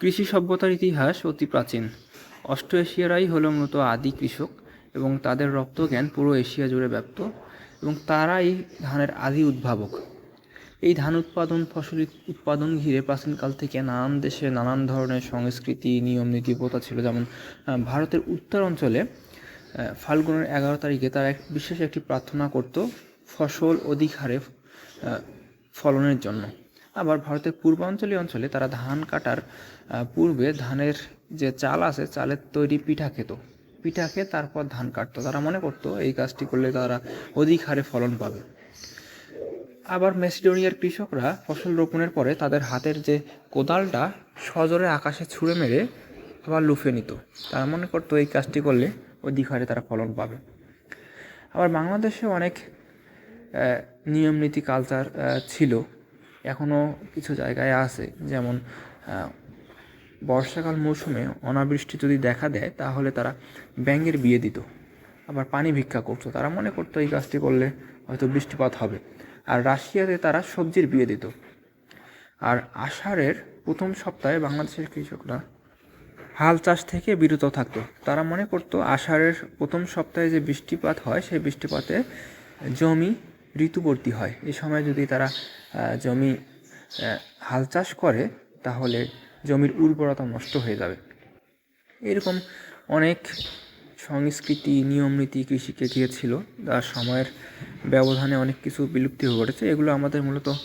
কৃষি সভ্যতার ইতিহাস অতি প্রাচীন। অস্ট্রো এশিয়ারাই হলো মূলত আদি কৃষক এবং তাদের রপ্তজ্ঞান পুরো এশিয়া জুড়ে ব্যাপ্ত এবং তারাই ধানের আদি উদ্ভাবক। এই ধান উৎপাদন, ফসল উৎপাদন ঘিরে প্রাচীনকাল থেকে নানান দেশে নানান ধরনের সংস্কৃতি, নিয়ম নীতি প্রথা ছিল। যেমন ভারতের উত্তর অঞ্চলে ফাল্গুনের এগারো তারিখে তারা এক বিশেষ একটি প্রার্থনা করত, ফসল অধিক হারে ফলনের জন্য। আবার ভারতের পূর্বাঞ্চলীয় অঞ্চলে তারা ধান কাটার পূর্বে ধানের যে চাল আছে চালের তৈরি পিঠা খেত। পিঠা খেয়ে তারপর ধান কাটতো। তারা মনে করতো এই কাজটি করলে তারা অধিক হারে ফলন পাবে। আবার মেসিডোনিয়ার কৃষকরা ফসল রোপণের পরে তাদের হাতের যে কোদালটা সজোরে আকাশে ছুঁড়ে মেরে আবার লুফে নিত। তারা মনে করতো এই কাজটি করলে অধিক হারে তারা ফলন পাবে। আবার বাংলাদেশে অনেক আহ, নিয়ম নীতি কালচার ছিল। এখনও কিছু জায়গায় আছে। যেমন বর্ষাকাল মৌসুমে অনাবৃষ্টি যদি দেখা দেয়, তাহলে তারা ব্যাঙের বিয়ে দিত। আবার পানি ভিক্ষা করতো। তারা মনে করতো এই কাজটি করলে হয়তো বৃষ্টিপাত হবে। আর রাশিয়াতে তারা সবজির বিয়ে দিত। আর আষাঢ়ের প্রথম সপ্তাহে বাংলাদেশের কৃষকরা হাল চাষ থেকে বিরত থাকতো। তারা মনে করতো আষাঢ়ের প্রথম সপ্তাহে যে বৃষ্টিপাত হয়, সেই বৃষ্টিপাতে জমি ঋতুবর্তী হয়। এ সময় যদি তারা জমি হাল চাষ করে, তাহলে জমির উর্বরতা নষ্ট হয়ে যাবে। এরকম অনেক সংস্কৃতি, নিয়মনীতি কৃষিকে গিয়েছিল তার সময়ের ব্যবধানে অনেক কিছু বিলুপ্তি হয়ে ঘটেছে এগুলো আমাদের মূলত